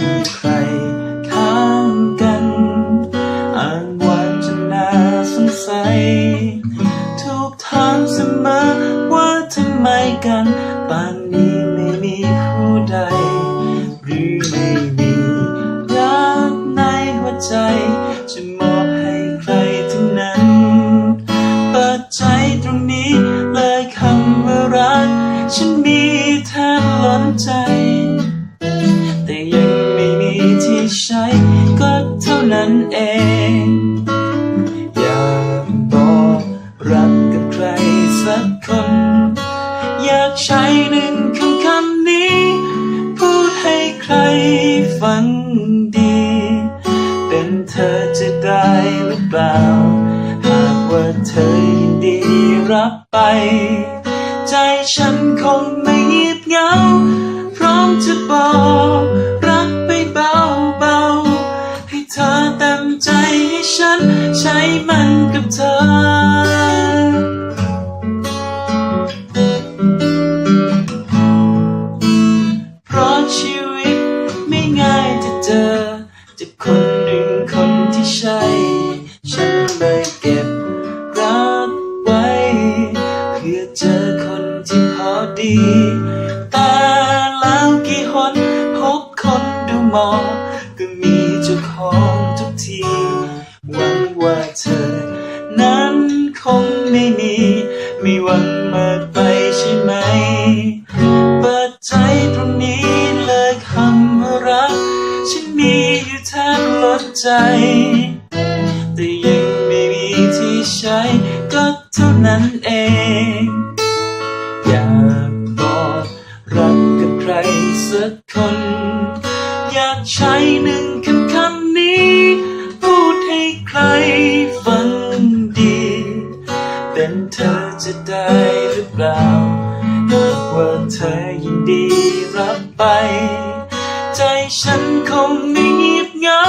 มีใครข้างกันอ่านวันจน่สงสัยถูกถามเสมอว่าทำไมกันป่านนี้ไม่มีผู้ใด หรือไม่มีรักในหัวใจจะมอบให้ใครทั้งนั้นเปิดใจตรงนี้เลยคำว่ารัก ฉันมีแทบล้นใจ ใช้ก็เท่านั้นเอง อยากบอกรักกับใครสักคน อยากใช้หนึ่งคำคำนี้ พูดให้ใครฟังดี เป็นเธอจะได้หรือเปล่า หากว่าเธอยินดีรับไป ใจฉันคงไม่เงียบเหงาพร้อมจะบอก เต็มใจให้ฉันใช้มันกับเธอ เพราะชีวิตไม่ง่ายจะเจอจากคนหนึ่งคนที่ใช่ ฉันเลยเก็บรักไว้ เพื่อเจอคนที่พอดี ไม่มีไม่หวังมากไปใช่ไหม เปิดใจตรงนี้เลยคำว่ารัก ฉันมีอยู่แทบล้นใจ แต่ยังไม่มีที่ใช้ก็เท่านั้นเอง อยากบอกรักกับใครสักคน อยากใช้หนึ่ง เป็นเธอจะได้หรือเปล่าหากว่าเธอยินดีรับไป ใจฉันคงไม่เงียบเหงา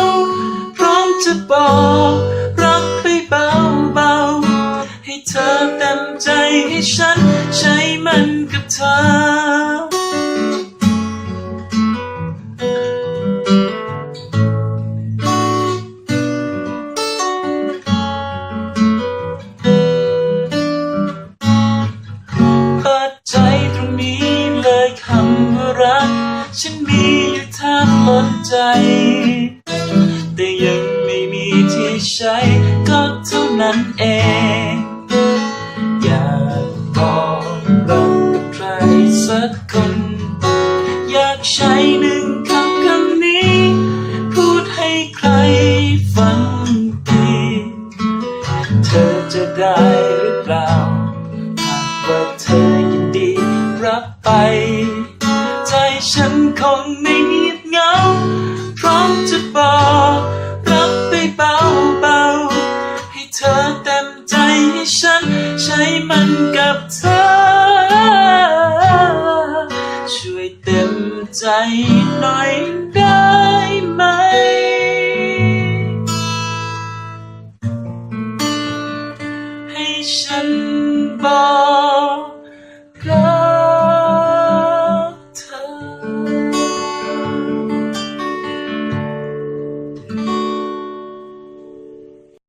พร้อมจะบอกรักไปเบาเบาๆให้เธอเต็มใจให้ฉันใช้มันกับเธอ แต่ยังไม่มีที่ใช้ก็เท่านั้นเอง อยากบอกรักกับใครสักคน อยากใช้หนึ่งคำคำนี้ พูดให้ใครฟังดีเธอจะได้หรือเปล่าหากว่าเธอยินดีรับไป ใจฉันคงไม่ ฉันใช้มันกับเธอ ช่วยเต็มใจหน่อยได้ไหม ให้ฉันบอก